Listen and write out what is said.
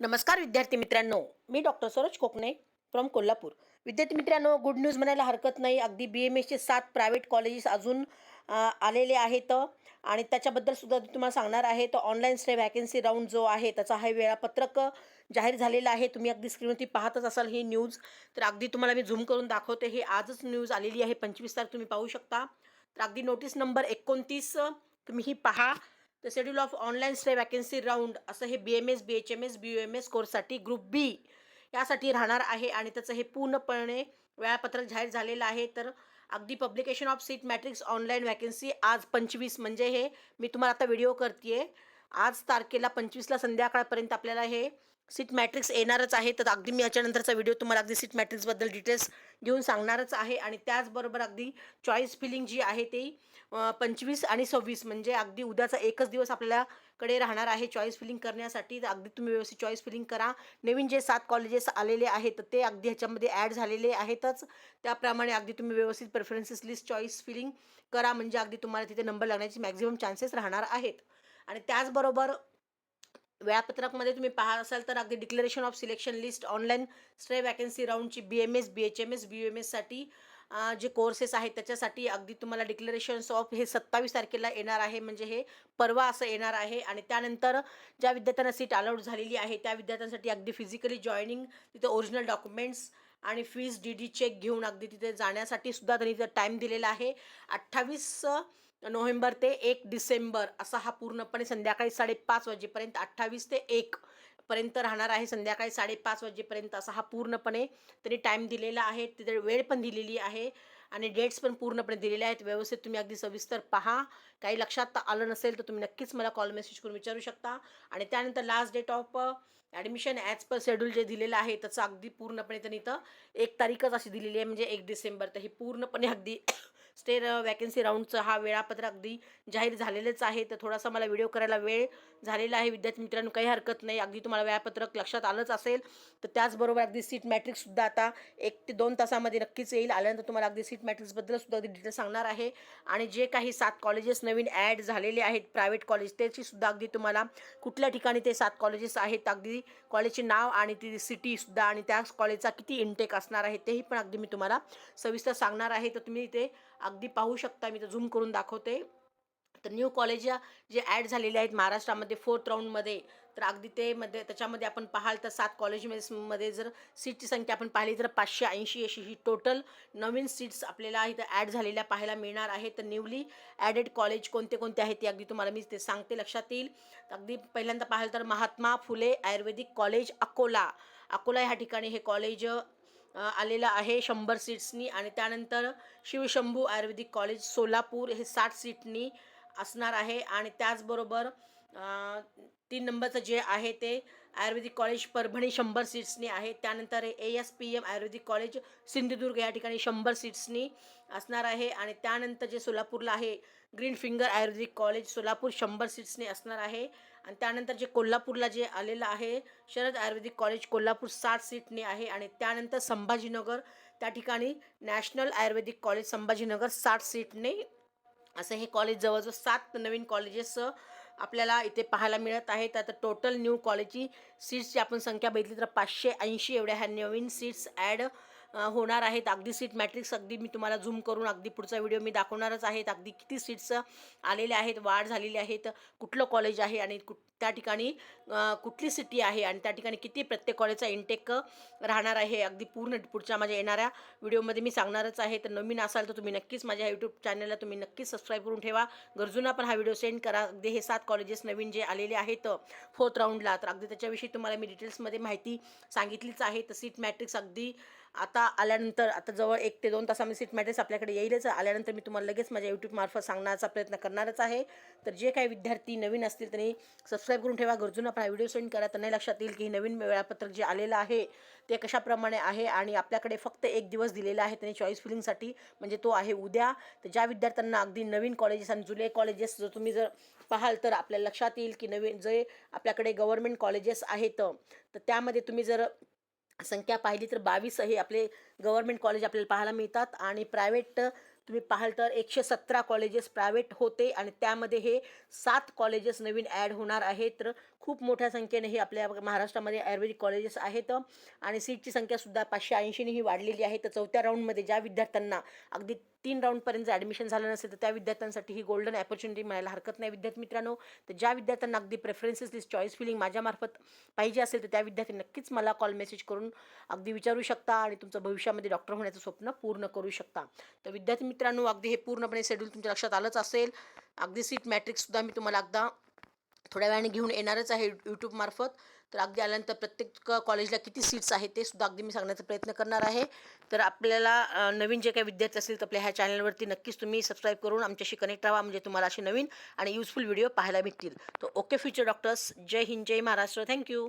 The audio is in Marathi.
नमस्कार विद्यार्थी मित्रांनो. मी डॉक्टर सरोज कोकणे फ्रॉम कोल्हापूर. विद्यार्थी मित्रांनो गुड न्यूज म्हणायला हरकत नाही. अगदी बी एम एसचे सात प्रायव्हेट कॉलेजेस अजून आलेले आहेत. आणि त्याच्याबद्दल सुद्धा तुम्हाला सांगणार आहे. तर ऑनलाईन स्टे व्हॅकन्सी राऊंड जो आहे त्याचा हा वेळापत्रक जाहीर झालेला आहे. तुम्ही अगदी स्क्रीनवरती पाहतच असाल ही न्यूज तर अगदी तुम्हाला मी झूम करून दाखवते. हे आजच न्यूज आलेली आहे. पंचवीस तारीख तुम्ही पाहू शकता. तर अगदी नोटीस नंबर एकोणतीस तुम्ही ही पहा. The schedule of online stray vacancy round असं हे B M S B H M S B U M S कोर्ससाठी ग्रुप बी यासाठी राहणार आहे आणि त्याचं हे पूर्णपणे वेळापत्रक जाहीर झालेलं आहे. तर अगदी publication of seat matrix online vacancy आज पंचवीस म्हणजे हे मी तुम्हाला आता व्हिडिओ करते आज तारखेला पंचवीसला संध्याकाळपर्यंत आपल्याला हे सीट मॅट्रिक्स येणारच आहे. तर अगदी मी याच्यानंतरचा व्हिडिओ तुम्हाला अगदी सीट मॅट्रिक्सबद्दल डिटेल्स घेऊन सांगणारच आहे. आणि त्याचबरोबर अगदी चॉईस फिलिंग जी आहे ती पंचवीस आणि सव्वीस म्हणजे अगदी उद्याचा एकच दिवस आपल्याकडे राहणार आहे चॉईस फिलिंग करण्यासाठी. तर अगदी तुम्ही व्यवस्थित चॉईस फिलिंग करा. नवीन जे सात कॉलेजेस आलेले आहेत ते अगदी ह्याच्यामध्ये ॲड झालेले आहेतच. त्याप्रमाणे अगदी तुम्ही व्यवस्थित प्रेफरन्सेस लिस्ट चॉईस फिलिंग करा. म्हणजे अगदी तुम्हाला तिथे नंबर लागण्याचे मॅक्झिमम चान्सेस राहणार आहेत. आणि त्याचबरोबर वेळापत्रकमध्ये तुम्ही पाहत असाल तर अगदी declaration of selection list online stray vacancy राऊंडची B M S B H M S B M एससाठी जे कोर्सेस आहेत त्याच्यासाठी अगदी तुम्हाला डिक्लेरेशन्स ऑफ हे सत्तावीस तारखेला येणार आहे. म्हणजे हे परवा असं येणार आहे. आणि त्यानंतर ज्या विद्यार्थ्यांना सीट अलाउड झालेली आहे त्या विद्यार्थ्यांसाठी अगदी फिजिकली जॉईनिंग तिथे ओरिजिनल डॉक्युमेंट्स आणि फीज डी डी चेक घेऊन अगदी तिथे जाण्यासाठी सुद्धा त्यांनी तिथं टाईम दिलेला आहे. अठ्ठावीस नोव्हेंबर ते एक डिसेंबर असा हा पूर्णपणे संध्याकाळी साडेपाच वाजेपर्यंत अठ्ठावीस ते एक पर्यंत राहणार आहे. संध्याकाळी साडेपाच वाजेपर्यंत असा हा पूर्णपणे त्यांनी टाईम दिलेला आहे. तिथे वेळ पण दिलेली आहे आणि डेट्स पण पूर्णपणे दिलेले आहेत. व्यवस्थित तुम्ही अगदी सविस्तर पहा. काही लक्षात आलं नसेल तर तुम्ही नक्कीच मला कॉल मेसेज करून विचारू शकता. आणि त्यानंतर last date of admission as per schedule जे दिलेलं आहे त्याचं अगदी पूर्णपणे त्यांनी इथं एक तारीखच अशी दिलेली आहे. म्हणजे एक डिसेंबर. तर ही पूर्णपणे अगदी स्टेर वॅकन्सी राऊंडचं हा वेळापत्रक अगदी जाहीर झालेलंच आहे. तर थोडासा मला व्हिडिओ करायला वेळ झालेला आहे. विद्यार्थी मित्रांनो काही हरकत नाही. अगदी तुम्हाला वेळापत्रक लक्षात आलंच असेल तर त्याचबरोबर अगदी सीट मॅट्रिक्ससुद्धा आता एक ते दोन तासामध्ये नक्कीच येईल. आल्यानंतर तुम्हाला अगदी सीट मॅट्रिक्सबद्दल सुद्धा अगदी डिटेल सांगणार आहे. आणि जे काही सात कॉलेजेस नवीन ॲड झालेले आहेत प्रायव्हेट कॉलेज त्याची सुद्धा अगदी तुम्हाला कुठल्या ठिकाणी ते सात कॉलेजेस आहेत अगदी कॉलेजचे नाव आणि ती सिटीसुद्धा आणि त्या कॉलेजचा किती इंटेक असणार आहे तेही पण अगदी मी तुम्हाला सविस्तर सांगणार आहे. तर तुम्ही इथे अगदी पाहू शकता मी तर झूम करून दाखवते. तर न्यू कॉलेज जे ॲड झालेले आहेत महाराष्ट्रामध्ये फोर्थ राऊंडमध्ये तर अगदी ते मध्ये त्याच्यामध्ये आपण पाहाल तर सात कॉलेजमध्ये मध्ये जर सीटची संख्या आपण पाहिली तर पाचशे ऐंशी अशी ही टोटल नवीन सीट्स आपल्याला इथं ॲड झालेल्या पाहायला मिळणार आहे. तर न्यूली ॲडेड कॉलेज कोणते कोणते आहेत ते अगदी तुम्हाला मी ते सांगते लक्षात येईल. अगदी पहिल्यांदा पाहाल तर महात्मा फुले आयुर्वेदिक कॉलेज अकोला. अकोला ह्या ठिकाणी हे कॉलेज आलेलं आहे शंभर सीट्सनी आणि त्यानंतर शिवशंभू आयुर्वेदिक कॉलेज सोलापूर हे साठ सीटनी असणार आहे आणि त्याचबरोबर तीन नंबरचं जे आहे ते आयुर्वेदिक कॉलेज परभणी शंभर सीट्सनी आहे. त्यानंतर A S P M Ayurvedic college Sindhudurg या ठिकाणी शंभर सीट्सनी असणार आहे. आणि त्यानंतर जे सोलापूरला आहे green finger Ayurvedic college Solapur शंभर सीट्सनी असणार आहे. आणि त्यानंतर जे कोल्हापूरला जे आलेलं आहे शरद आयुर्वेदिक कॉलेज कोल्हापूर साठ सीटने आहे. आणि त्यानंतर संभाजीनगर त्या ठिकाणी नॅशनल आयुर्वेदिक कॉलेज संभाजीनगर साठ सीटने. असं हे कॉलेज जवळजवळ सात नवीन कॉलेजेस आपल्याला इथे पाहायला मिळत आहेत आता टोटल न्यू कॉलेजची सीट्सची आपण संख्या बघितली तर पाचशे ऐंशी एवढ्या ह्या नवीन सीट्स ॲड होणार आहेत. अगदी सीट मॅट्रिक्स अगदी मी तुम्हाला झूम करून अगदी पुढचा व्हिडिओ मी दाखवणारच आहेत. अगदी किती सीट्स आलेल्या आहेत वाढ झालेली आहेत. कुठलं कॉलेज आहे आणि कुठ त्या ठिकाणी कुठली सिटी आहे आणि त्या ठिकाणी किती प्रत्येक कॉलेजचा इंटेक राहणार आहे. अगदी पूर्ण पुढच्या माझ्या येणाऱ्या व्हिडिओमध्ये मी सांगणारच आहे. तर नवीन असाल तर तुम्ही नक्कीच माझ्या यूट्यूब चॅनलला तुम्ही नक्कीच सबस्क्राईब करून ठेवा. गरजूंना पण हा व्हिडिओ सेंड करा. अगदी हे सात कॉलेजेस नवीन जे आलेले आहेत फोर्थ राऊंडला तर अगदी त्याच्याविषयी तुम्हाला मी डिटेल्समध्ये माहिती सांगितलीच आहे. तर सीट मॅट्रिक्स अगदी आता आल्यानंतर आता जवळ एक ते दोन तासामध्ये सीट मॅट्रिक्स आपल्याकडे येईलच. आल्यानंतर मी तुम्हाला लगेच माझ्या यूट्यूबमार्फत सांगण्याचा प्रयत्न करणारच आहे. तर जे काही विद्यार्थी नवीन असतील त्यांनी सबस्क्राईब करून ठेवा. गरजून आपण हा व्हिडिओ सेंड करा. त्यांना लक्षात येईल की नवीन वेळापत्रक जे आलेलं आहे ते कशाप्रमाणे आहे आणि आपल्याकडे फक्त एक दिवस दिलेला आहे त्यांनी चॉईस फिलिंगसाठी म्हणजे तो आहे उद्या. तर ज्या विद्यार्थ्यांना अगदी नवीन कॉलेजेस आणि जुले कॉलेजेस जर तुम्ही जर पाहाल तर आपल्याला लक्षात येईल की नवीन जे आपल्याकडे गव्हर्मेंट कॉलेजेस आहेत तर त्यामध्ये तुम्ही जर संख्या पाहिली तर बावीस हे आपले गव्हर्मेंट कॉलेज आपल्याला पाहायला मिळतात. आणि प्रायव्हेट तुम्ही पाहाल तर एकशे सतरा कॉलेजेस प्रायव्हेट होते. आणि त्यामध्ये हे सात कॉलेजेस नवीन ॲड होणार आहेत. तर खूप मोठ्या संख्येने ही आपल्या महाराष्ट्रामध्ये आयुर्वेदिक कॉलेजेस आहेत आणि सीटची संख्यासुद्धा पाचशे ऐंशीने ही वाढलेली आहे. तर चौथ्या राऊंडमध्ये ज्या विद्यार्थ्यांना अगदी तीन राऊंडपर्यंत ॲडमिशन झालं नसेल तर त्या विद्यार्थ्यांसाठी ही गोल्डन ऑपॉर्च्युनिटी मिळायला हरकत नाही. विद्यार्थी मित्रांनो तर ज्या विद्यार्थ्यांना अगदी प्रेफरन्सेस लिस्ट चॉईस फिलिंग माझ्यामार्फत पाहिजे असेल तर त्या विद्यार्थी नक्कीच मला कॉल मेसेज करून अगदी विचारू शकता आणि तुमचं भविष्यामध्ये डॉक्टर होण्याचं स्वप्न पूर्ण करू शकता. तर विद्यार्थी मित्रांनो अगदी हे पूर्णपणे शेड्यूल तुमच्या लक्षात आलंच असेल. अगदी सीट मॅट्रिक्ससुद्धा मी तुम्हाला अगदा थोड्या वेळाने घेऊन येणारच आहे यूट्यूबमार्फत तर अगदी आल्यानंतर प्रत्येक कॉलेजला किती सीट्स आहेत ते सुद्धा अगदी मी सांगण्याचा प्रयत्न करणार आहे. तर आपल्याला नवीन जे काही विद्यार्थी असतील तर आपल्या ह्या चॅनलवरती नक्कीच तुम्ही सबस्क्राईब करून आमच्याशी कनेक्ट राहा. म्हणजे तुम्हाला असे नवीन आणि युजफुल व्हिडिओ पाहायला भेटतील. तर okay future doctors Jai Hind Jai Maharashtra. Thank you